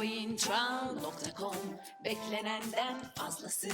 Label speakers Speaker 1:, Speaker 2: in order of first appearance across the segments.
Speaker 1: Selcointral.com Beklenenden fazlası.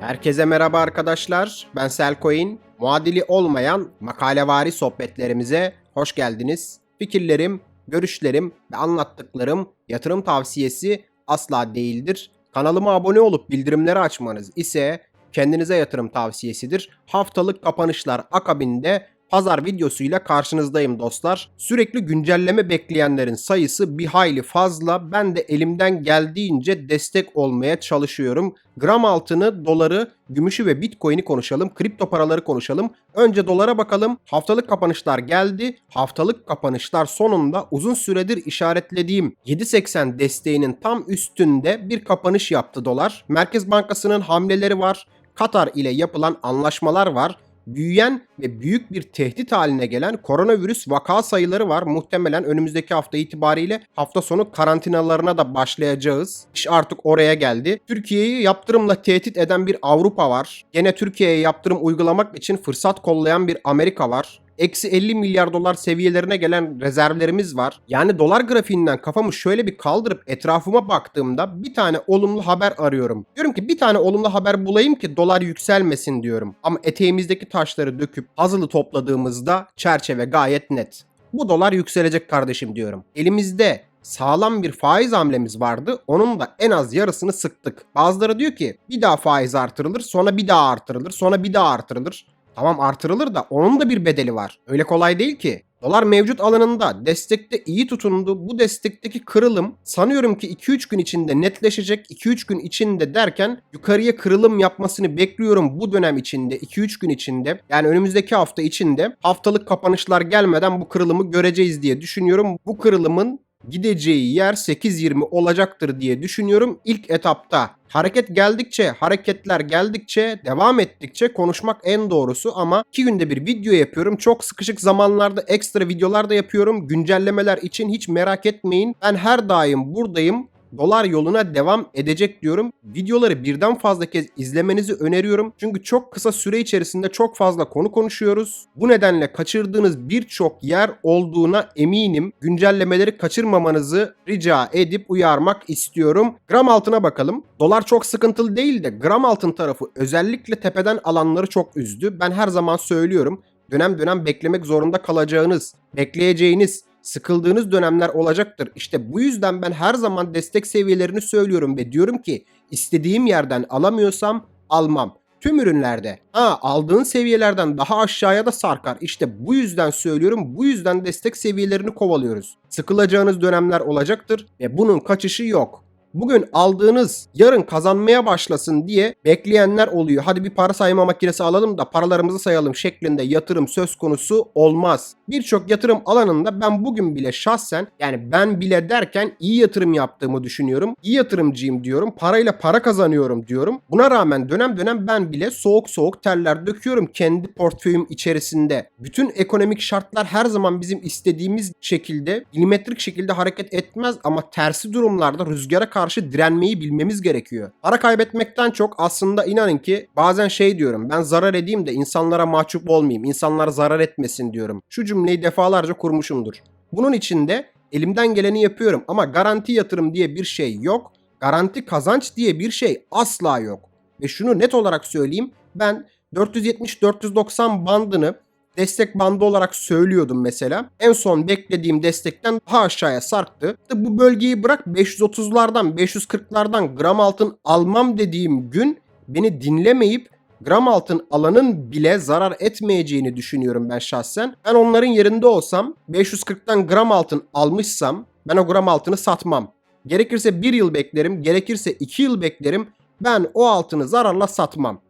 Speaker 2: Herkese merhaba arkadaşlar. Ben Selcoin. Muadili olmayan makalevari sohbetlerimize hoş geldiniz. Fikirlerim, görüşlerim ve anlattıklarım yatırım tavsiyesi asla değildir. Kanalıma abone olup bildirimleri açmanız ise kendinize yatırım tavsiyesidir. Haftalık kapanışlar akabinde pazar videosuyla karşınızdayım dostlar. Sürekli güncelleme bekleyenlerin sayısı bir hayli fazla. Ben de elimden geldiğince destek olmaya çalışıyorum. Gram altını, doları, gümüşü ve bitcoin'i konuşalım. Kripto paraları konuşalım. Önce dolara bakalım. Haftalık kapanışlar geldi. Haftalık kapanışlar sonunda uzun süredir işaretlediğim 7.80 desteğinin tam üstünde bir kapanış yaptı dolar. Merkez Bankası'nın hamleleri var. Katar ile yapılan anlaşmalar var büyüyen ve büyük bir tehdit haline gelen koronavirüs vaka sayıları var. Muhtemelen önümüzdeki hafta itibariyle hafta sonu karantinalarına da başlayacağız. İş artık oraya geldi. Türkiye'yi yaptırımla tehdit eden bir Avrupa var. Gene Türkiye'ye yaptırım uygulamak için fırsat kollayan bir Amerika var eksi 50 milyar dolar seviyelerine gelen rezervlerimiz var. Yani dolar grafiğinden kafamı şöyle bir kaldırıp etrafıma baktığımda bir tane olumlu haber arıyorum. Diyorum ki bir tane olumlu haber bulayım ki dolar yükselmesin diyorum. Ama eteğimizdeki taşları döküp puzzle'ı topladığımızda çerçeve gayet net. Bu dolar yükselecek kardeşim diyorum. Elimizde sağlam bir faiz hamlemiz vardı. Onun da en az yarısını sıktık. Bazıları diyor ki bir daha faiz artırılır, sonra bir daha artırılır, sonra bir daha artırılır. Tamam artırılır da onun da bir bedeli var. Öyle kolay değil ki. Dolar mevcut alanında destekte iyi tutundu. Bu destekteki kırılım sanıyorum ki 2-3 gün içinde netleşecek. 2-3 gün içinde derken yukarıya kırılım yapmasını bekliyorum bu dönem içinde 2-3 gün içinde. Yani önümüzdeki hafta içinde haftalık kapanışlar gelmeden bu kırılımı göreceğiz diye düşünüyorum. Bu kırılımın gideceği yer 8.20 olacaktır diye düşünüyorum ilk etapta. Hareket geldikçe, hareketler geldikçe, devam ettikçe konuşmak en doğrusu ama 2 günde bir video yapıyorum. Çok sıkışık zamanlarda ekstra videolar da yapıyorum. Güncellemeler için hiç merak etmeyin. Ben her daim buradayım dolar yoluna devam edecek diyorum. Videoları birden fazla kez izlemenizi öneriyorum. Çünkü çok kısa süre içerisinde çok fazla konu konuşuyoruz. Bu nedenle kaçırdığınız birçok yer olduğuna eminim. Güncellemeleri kaçırmamanızı rica edip uyarmak istiyorum. Gram altına bakalım. Dolar çok sıkıntılı değil de gram altın tarafı özellikle tepeden alanları çok üzdü. Ben her zaman söylüyorum. Dönem dönem beklemek zorunda kalacağınız, bekleyeceğiniz, sıkıldığınız dönemler olacaktır. İşte bu yüzden ben her zaman destek seviyelerini söylüyorum ve diyorum ki istediğim yerden alamıyorsam almam. Tüm ürünlerde ha aldığın seviyelerden daha aşağıya da sarkar. İşte bu yüzden söylüyorum. Bu yüzden destek seviyelerini kovalıyoruz. Sıkılacağınız dönemler olacaktır ve bunun kaçışı yok bugün aldığınız yarın kazanmaya başlasın diye bekleyenler oluyor. Hadi bir para sayma makinesi alalım da paralarımızı sayalım şeklinde yatırım söz konusu olmaz. Birçok yatırım alanında ben bugün bile şahsen yani ben bile derken iyi yatırım yaptığımı düşünüyorum. İyi yatırımcıyım diyorum. Parayla para kazanıyorum diyorum. Buna rağmen dönem dönem ben bile soğuk soğuk terler döküyorum kendi portföyüm içerisinde. Bütün ekonomik şartlar her zaman bizim istediğimiz şekilde milimetrik şekilde hareket etmez ama tersi durumlarda rüzgara karşı direnmeyi bilmemiz gerekiyor. Para kaybetmekten çok aslında inanın ki bazen şey diyorum ben zarar edeyim de insanlara mahcup olmayayım, insanlar zarar etmesin diyorum. Şu cümleyi defalarca kurmuşumdur. Bunun için de elimden geleni yapıyorum ama garanti yatırım diye bir şey yok. Garanti kazanç diye bir şey asla yok. Ve şunu net olarak söyleyeyim ben 470-490 bandını destek bandı olarak söylüyordum mesela. En son beklediğim destekten daha aşağıya sarktı. Bu bölgeyi bırak 530'lardan 540'lardan gram altın almam dediğim gün beni dinlemeyip gram altın alanın bile zarar etmeyeceğini düşünüyorum ben şahsen. Ben onların yerinde olsam 540'tan gram altın almışsam ben o gram altını satmam. Gerekirse 1 yıl beklerim, gerekirse 2 yıl beklerim. Ben o altını zararla satmam.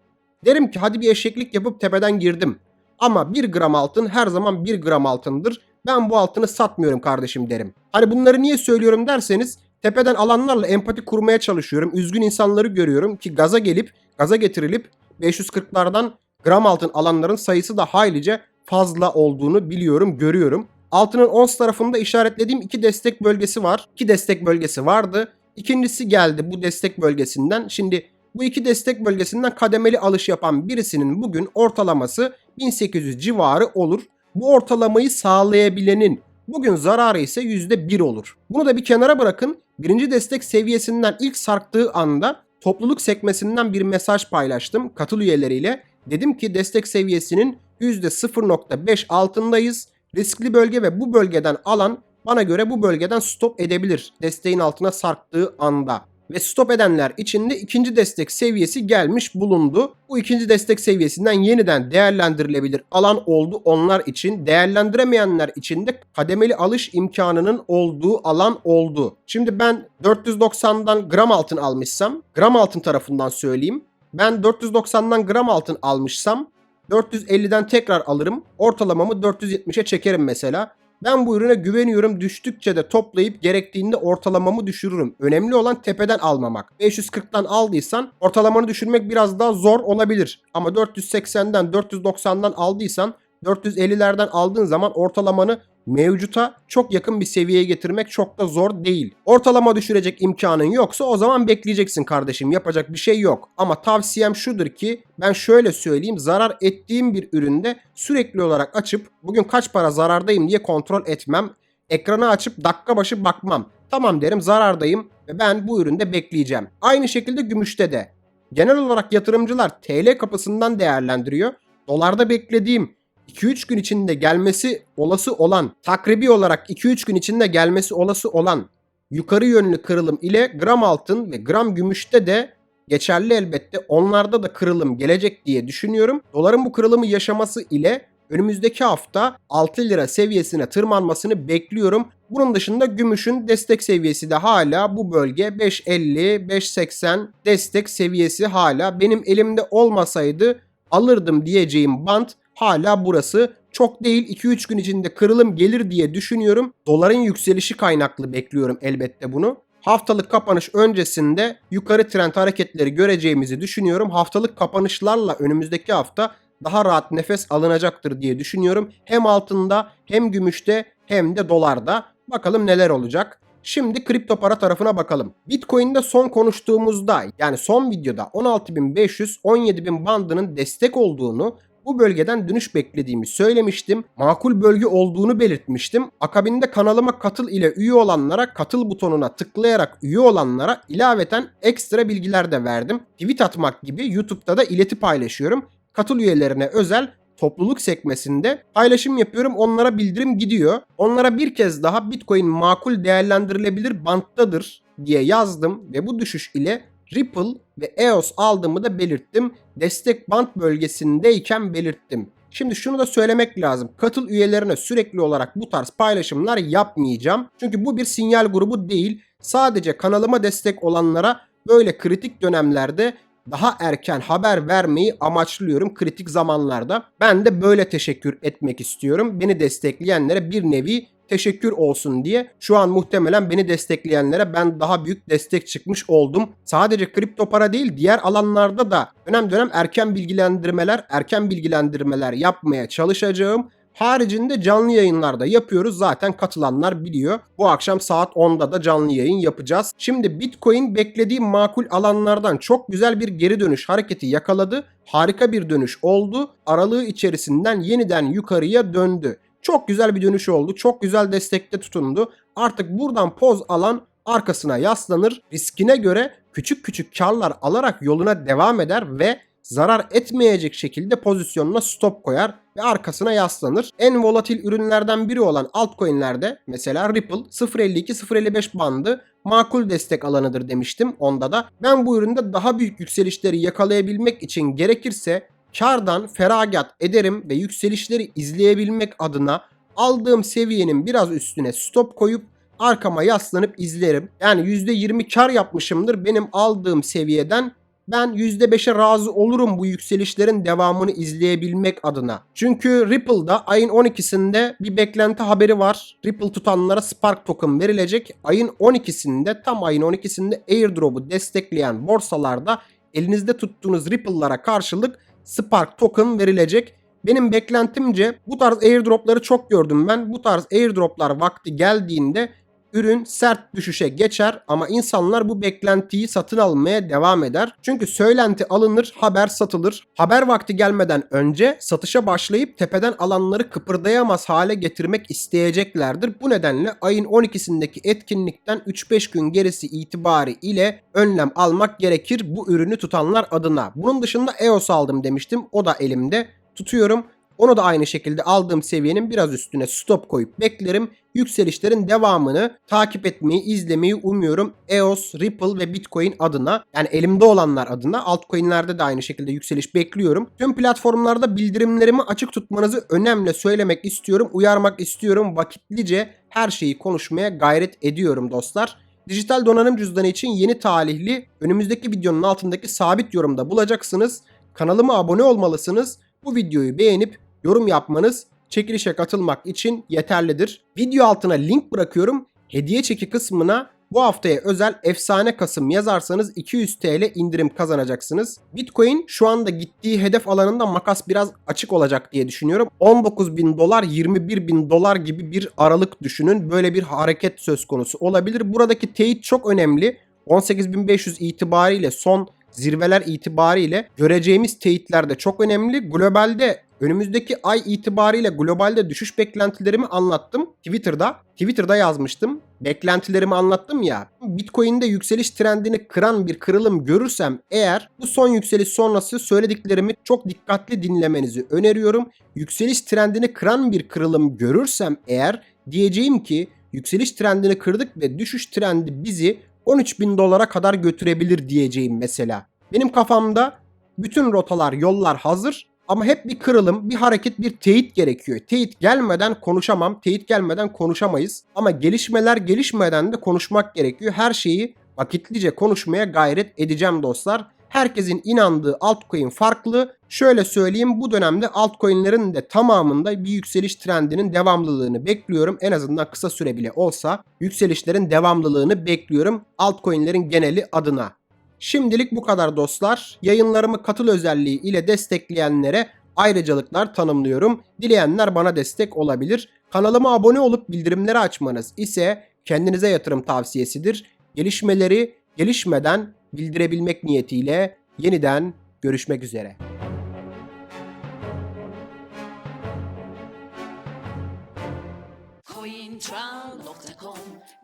Speaker 2: Derim ki hadi bir eşeklik yapıp tepeden girdim. Ama 1 gram altın her zaman 1 gram altındır. Ben bu altını satmıyorum kardeşim derim. Hani bunları niye söylüyorum derseniz tepeden alanlarla empati kurmaya çalışıyorum. Üzgün insanları görüyorum ki gaza gelip gaza getirilip 540'lardan gram altın alanların sayısı da haylice fazla olduğunu biliyorum, görüyorum. Altının ons tarafında işaretlediğim iki destek bölgesi var. İki destek bölgesi vardı. İkincisi geldi bu destek bölgesinden. Şimdi bu iki destek bölgesinden kademeli alış yapan birisinin bugün ortalaması 1800 civarı olur. Bu ortalamayı sağlayabilenin bugün zararı ise %1 olur. Bunu da bir kenara bırakın. Birinci destek seviyesinden ilk sarktığı anda topluluk sekmesinden bir mesaj paylaştım katıl üyeleriyle. Dedim ki destek seviyesinin %0.5 altındayız. Riskli bölge ve bu bölgeden alan bana göre bu bölgeden stop edebilir desteğin altına sarktığı anda. Ve stop edenler için de ikinci destek seviyesi gelmiş bulundu. Bu ikinci destek seviyesinden yeniden değerlendirilebilir alan oldu onlar için. Değerlendiremeyenler için de kademeli alış imkanının olduğu alan oldu. Şimdi ben 490'dan gram altın almışsam, gram altın tarafından söyleyeyim. Ben 490'dan gram altın almışsam 450'den tekrar alırım. Ortalamamı 470'e çekerim mesela. Ben bu ürüne güveniyorum. Düştükçe de toplayıp gerektiğinde ortalamamı düşürürüm. Önemli olan tepeden almamak. 540'tan aldıysan ortalamanı düşürmek biraz daha zor olabilir. Ama 480'den 490'dan aldıysan 450'lerden aldığın zaman ortalamanı mevcuta çok yakın bir seviyeye getirmek çok da zor değil. Ortalama düşürecek imkanın yoksa o zaman bekleyeceksin kardeşim. Yapacak bir şey yok. Ama tavsiyem şudur ki ben şöyle söyleyeyim. Zarar ettiğim bir üründe sürekli olarak açıp bugün kaç para zarardayım diye kontrol etmem. Ekranı açıp dakika başı bakmam. Tamam derim zarardayım ve ben bu üründe bekleyeceğim. Aynı şekilde gümüşte de. Genel olarak yatırımcılar TL kapısından değerlendiriyor. Dolarda beklediğim 2-3 gün içinde gelmesi olası olan, takribi olarak 2-3 gün içinde gelmesi olası olan yukarı yönlü kırılım ile gram altın ve gram gümüşte de geçerli elbette. Onlarda da kırılım gelecek diye düşünüyorum. Doların bu kırılımı yaşaması ile önümüzdeki hafta 6 lira seviyesine tırmanmasını bekliyorum. Bunun dışında gümüşün destek seviyesi de hala bu bölge 5.50-5.80 destek seviyesi hala benim elimde olmasaydı alırdım diyeceğim bant hala burası. Çok değil 2-3 gün içinde kırılım gelir diye düşünüyorum. Doların yükselişi kaynaklı bekliyorum elbette bunu. Haftalık kapanış öncesinde yukarı trend hareketleri göreceğimizi düşünüyorum. Haftalık kapanışlarla önümüzdeki hafta daha rahat nefes alınacaktır diye düşünüyorum. Hem altında hem gümüşte hem de dolarda. Bakalım neler olacak. Şimdi kripto para tarafına bakalım. Bitcoin'de son konuştuğumuzda yani son videoda 16.500-17.000 bandının destek olduğunu bu bölgeden dönüş beklediğimi söylemiştim. Makul bölge olduğunu belirtmiştim. Akabinde kanalıma katıl ile üye olanlara katıl butonuna tıklayarak üye olanlara ilaveten ekstra bilgiler de verdim. Tweet atmak gibi YouTube'da da ileti paylaşıyorum. Katıl üyelerine özel topluluk sekmesinde paylaşım yapıyorum. Onlara bildirim gidiyor. Onlara bir kez daha Bitcoin makul değerlendirilebilir banttadır diye yazdım ve bu düşüş ile Ripple ve EOS aldığımı da belirttim. Destek band bölgesindeyken belirttim. Şimdi şunu da söylemek lazım. Katıl üyelerine sürekli olarak bu tarz paylaşımlar yapmayacağım. Çünkü bu bir sinyal grubu değil. Sadece kanalıma destek olanlara böyle kritik dönemlerde daha erken haber vermeyi amaçlıyorum kritik zamanlarda. Ben de böyle teşekkür etmek istiyorum. Beni destekleyenlere bir nevi teşekkür olsun diye şu an muhtemelen beni destekleyenlere ben daha büyük destek çıkmış oldum. Sadece kripto para değil diğer alanlarda da dönem dönem erken bilgilendirmeler, erken bilgilendirmeler yapmaya çalışacağım. Haricinde canlı yayınlarda yapıyoruz. Zaten katılanlar biliyor. Bu akşam saat 10'da da canlı yayın yapacağız. Şimdi Bitcoin beklediğim makul alanlardan çok güzel bir geri dönüş hareketi yakaladı. Harika bir dönüş oldu. Aralığı içerisinden yeniden yukarıya döndü. Çok güzel bir dönüş oldu. Çok güzel destekte tutundu. Artık buradan poz alan arkasına yaslanır. Riskine göre küçük küçük karlar alarak yoluna devam eder ve zarar etmeyecek şekilde pozisyonuna stop koyar ve arkasına yaslanır. En volatil ürünlerden biri olan altcoin'lerde mesela Ripple 0.52-0.55 bandı makul destek alanıdır demiştim onda da. Ben bu üründe daha büyük yükselişleri yakalayabilmek için gerekirse kardan feragat ederim ve yükselişleri izleyebilmek adına aldığım seviyenin biraz üstüne stop koyup arkama yaslanıp izlerim. Yani %20 kar yapmışımdır benim aldığım seviyeden ben %5'e razı olurum bu yükselişlerin devamını izleyebilmek adına. Çünkü Ripple'da ayın 12'sinde bir beklenti haberi var. Ripple tutanlara Spark token verilecek. Ayın 12'sinde tam ayın 12'sinde airdrop'u destekleyen borsalarda elinizde tuttuğunuz Ripple'lara karşılık Spark token verilecek. Benim beklentimce bu tarz airdropları çok gördüm ben. Bu tarz airdroplar vakti geldiğinde ürün sert düşüşe geçer ama insanlar bu beklentiyi satın almaya devam eder. Çünkü söylenti alınır, haber satılır. Haber vakti gelmeden önce satışa başlayıp tepeden alanları kıpırdayamaz hale getirmek isteyeceklerdir. Bu nedenle ayın 12'sindeki etkinlikten 3-5 gün gerisi itibari ile önlem almak gerekir bu ürünü tutanlar adına. Bunun dışında EOS aldım demiştim. O da elimde. Tutuyorum. Onu da aynı şekilde aldığım seviyenin biraz üstüne stop koyup beklerim. Yükselişlerin devamını takip etmeyi, izlemeyi umuyorum. EOS, Ripple ve Bitcoin adına yani elimde olanlar adına altcoin'lerde de aynı şekilde yükseliş bekliyorum. Tüm platformlarda bildirimlerimi açık tutmanızı önemli söylemek istiyorum, uyarmak istiyorum. Vakitlice her şeyi konuşmaya gayret ediyorum dostlar. Dijital donanım cüzdanı için yeni talihli önümüzdeki videonun altındaki sabit yorumda bulacaksınız. Kanalıma abone olmalısınız. Bu videoyu beğenip yorum yapmanız çekilişe katılmak için yeterlidir. Video altına link bırakıyorum. Hediye çeki kısmına bu haftaya özel efsane Kasım yazarsanız 200 TL indirim kazanacaksınız. Bitcoin şu anda gittiği hedef alanında makas biraz açık olacak diye düşünüyorum. 19 bin dolar 21 bin dolar gibi bir aralık düşünün. Böyle bir hareket söz konusu olabilir. Buradaki teyit çok önemli. 18.500 itibariyle son zirveler itibariyle göreceğimiz teyitler de çok önemli. Globalde önümüzdeki ay itibariyle globalde düşüş beklentilerimi anlattım Twitter'da. Twitter'da yazmıştım. Beklentilerimi anlattım ya. Bitcoin'de yükseliş trendini kıran bir kırılım görürsem eğer bu son yükseliş sonrası söylediklerimi çok dikkatli dinlemenizi öneriyorum. Yükseliş trendini kıran bir kırılım görürsem eğer diyeceğim ki yükseliş trendini kırdık ve düşüş trendi bizi 13 bin dolara kadar götürebilir diyeceğim mesela. Benim kafamda bütün rotalar, yollar hazır ama hep bir kırılım, bir hareket, bir teyit gerekiyor. Teyit gelmeden konuşamam, teyit gelmeden konuşamayız. Ama gelişmeler gelişmeden de konuşmak gerekiyor. Her şeyi vakitlice konuşmaya gayret edeceğim dostlar. Herkesin inandığı altcoin farklı. Şöyle söyleyeyim bu dönemde altcoin'lerin de tamamında bir yükseliş trendinin devamlılığını bekliyorum. En azından kısa süre bile olsa yükselişlerin devamlılığını bekliyorum altcoin'lerin geneli adına. Şimdilik bu kadar dostlar. Yayınlarımı katıl özelliği ile destekleyenlere ayrıcalıklar tanımlıyorum. Dileyenler bana destek olabilir. Kanalıma abone olup bildirimleri açmanız ise kendinize yatırım tavsiyesidir. Gelişmeleri gelişmeden bildirebilmek niyetiyle yeniden görüşmek üzere.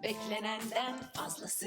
Speaker 1: Beklenenden fazlası